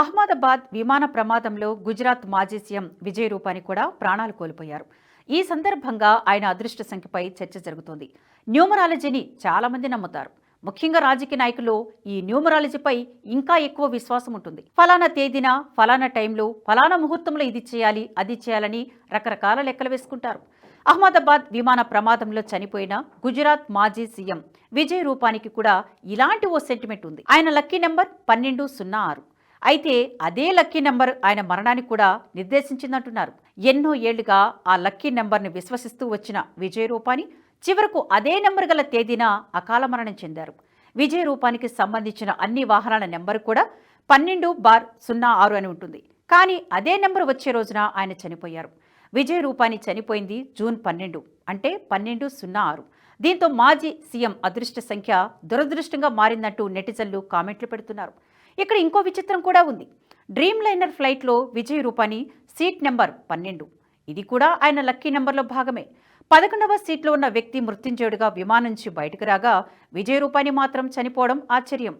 అహ్మదాబాద్ విమాన ప్రమాదంలో గుజరాత్ మాజీ సీఎం విజయ్ రూపాని కూడా ప్రాణాలు కోల్పోయారు. ఈ సందర్భంగా ఆయన అదృష్ట సంఖ్యపై చర్చ జరుగుతోంది. న్యూమరాలజీని చాలామంది నమ్ముతారు. ముఖ్యంగా రాజకీయ నాయకులు ఈ న్యూమరాలజీపై ఇంకా ఎక్కువ విశ్వాసం ఉంటుంది. ఫలానా తేదీన ఫలానా టైంలో ఫలానా ముహూర్తంలో ఇది చేయాలి అది చేయాలని రకరకాల లెక్కలు వేసుకుంటారు. అహ్మదాబాద్ విమాన ప్రమాదంలో చనిపోయిన గుజరాత్ మాజీ సీఎం విజయ్ రూపానికి కూడా ఇలాంటి ఓ సెంటిమెంట్ ఉంది. ఆయన లక్కీ నెంబర్ పన్నెండు సున్నా ఆరు. అయితే అదే లక్కీ నెంబర్ ఆయన మరణానికి కూడా నిర్దేశించిందంటున్నారు. ఎన్నో ఏళ్ళుగా ఆ లక్కీ నెంబర్ని విశ్వసిస్తూ వచ్చిన విజయ రూపాని చివరకు అదే నెంబర్ గల తేదీన అకాల మరణం చెందారు. విజయ రూపానికి సంబంధించిన అన్ని వాహనాల నెంబర్ కూడా పన్నెండు బార్ సున్నా ఆరు అని ఉంటుంది. కానీ అదే నెంబర్ వచ్చే రోజున ఆయన చనిపోయారు. విజయ రూపాని చనిపోయింది జూన్ పన్నెండు అంటే పన్నెండు సున్నా ఆరు. దీంతో మాజీ సీఎం అదృష్ట సంఖ్య దురదృష్టంగా మారిందంటూ నెటిజన్లు కామెంట్లు పెడుతున్నారు. ఇక్కడ ఇంకో విచిత్రం కూడా ఉంది. డ్రీమ్ లైనర్ ఫ్లైట్లో విజయ్ రూపాని సీట్ నెంబర్ పన్నెండు. ఇది కూడా ఆయన లక్కీ నెంబర్లో భాగమే. పదకొండవ సీట్లో ఉన్న వ్యక్తి మృత్యుంజయుడిగా విమానం నుంచి బయటకు రాగా విజయ్ రూపాని మాత్రం చనిపోవడం ఆశ్చర్యం.